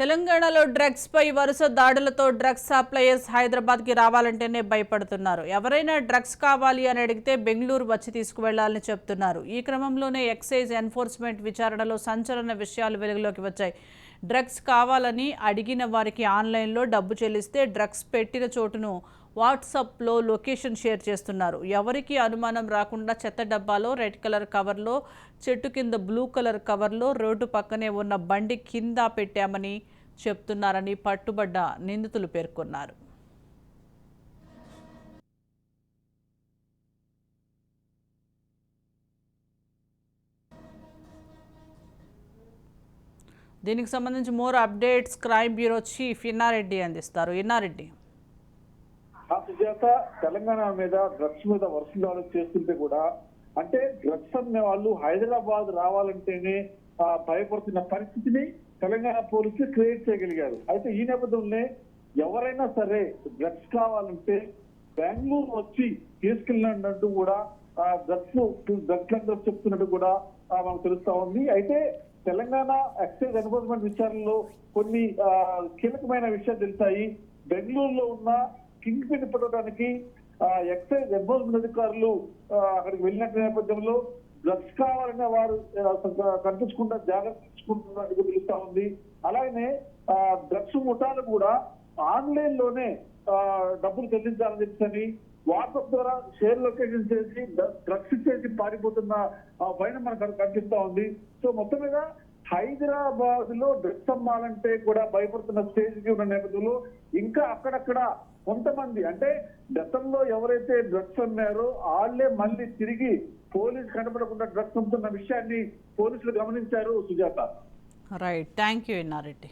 తెలంగాణలో డ్రగ్స్ పై వరుస దాడులతో డ్రగ్స్ సప్లయర్స్ హైదరాబాద్కి రావాలంటేనే భయపడుతున్నారు. ఎవరైనా డ్రగ్స్ కావాలి అని అడిగితే బెంగళూరు వచ్చి తీసుకువెళ్ళాలని చెప్తున్నారు. ఈ క్రమంలోనే ఎక్సైజ్ ఎన్ఫోర్స్మెంట్ విచారణలో సంచలన విషయాలు వెలుగులోకి వచ్చాయి. డ్రగ్స్ కావాలని అడిగిన వారికి ఆన్లైన్లో డబ్బు చెల్లిస్తే డ్రగ్స్ పెట్టిన చోటును వాట్సాప్లో లొకేషన్ షేర్ చేస్తున్నారు. ఎవరికి అనుమానం రాకుండా చెత్త డబ్బాలో రెడ్ కలర్ కవర్లో చెట్టు కింద బ్లూ కలర్ కవర్లో రోడ్డు పక్కనే ఉన్న బండి కింద పెట్టామని చెప్తున్నారని పట్టుబడ్డ నిందితులు పేర్కొన్నారు. దీనికి సంబంధించి more updates crime bureau chief Innareddy అందిస్తారు. ఇన్నారెడ్డి. సుజాత తెలంగాణ మీద డ్రగ్స్ మీద వరుస దాడులు చేస్తుంటే కూడా అంటే డ్రగ్స్ అనే వాళ్ళు హైదరాబాద్ రావాలంటేనే భయపడుతున్న పరిస్థితిని తెలంగాణ పోలీసులు క్రియేట్ చేయగలిగారు. అయితే ఈ నేపథ్యంలోనే ఎవరైనా సరే డ్రగ్స్ కావాలంటే బెంగళూరు వచ్చి తీసుకెళ్ళినట్టు కూడా డ్రగ్స్ డ్రగ్స్ అందరూ చెప్తున్నట్టు కూడా మనకు తెలుస్తా ఉంది. అయితే తెలంగాణ ఎక్సైజ్ ఎన్ఫోర్స్మెంట్ విచారణలో కొన్ని కీలకమైన విషయాలు తెలిసాయి. బెంగళూరులో ఉన్న కింగ్ పిన్ పట్టడానికి ఎక్సైజ్ ఎన్ఫోర్స్మెంట్ అధికారులు అక్కడికి వెళ్ళినట్టు నేపథ్యంలో డ్రగ్స్ కావాలనే వారు కనిపించకుండా జాగ్రత్త తీసుకుంటున్నట్టు తెలుస్తా ఉంది. అలాగనే డ్రగ్స్ ముఠాలు కూడా ఆన్లైన్లోనే డబ్బులు చెల్లించాలని చెప్పని వాట్సాప్ ద్వారా షేర్ లొకేషన్ చేసి డ్రగ్స్ చేసి పారిపోతున్న ఆ, పైన మనకు కనిపిస్తా ఉంది. సో మొత్తం మీద హైదరాబాద్లో డ్రగ్స్ అమ్మాలంటే కూడా భయపడుతున్న స్టేజ్కి ఉన్న నేపథ్యంలో ఇంకా అక్కడక్కడ కొంతమంది అంటే గతంలో ఎవరైతే డ్రగ్స్ అమ్మారో వాళ్ళే మళ్ళీ తిరిగి పోలీసు కనపడకుండా డ్రగ్స్ అమ్ముతున్న విషయాన్ని పోలీసులు గమనించారు Sujatha. Right thank you Innareddy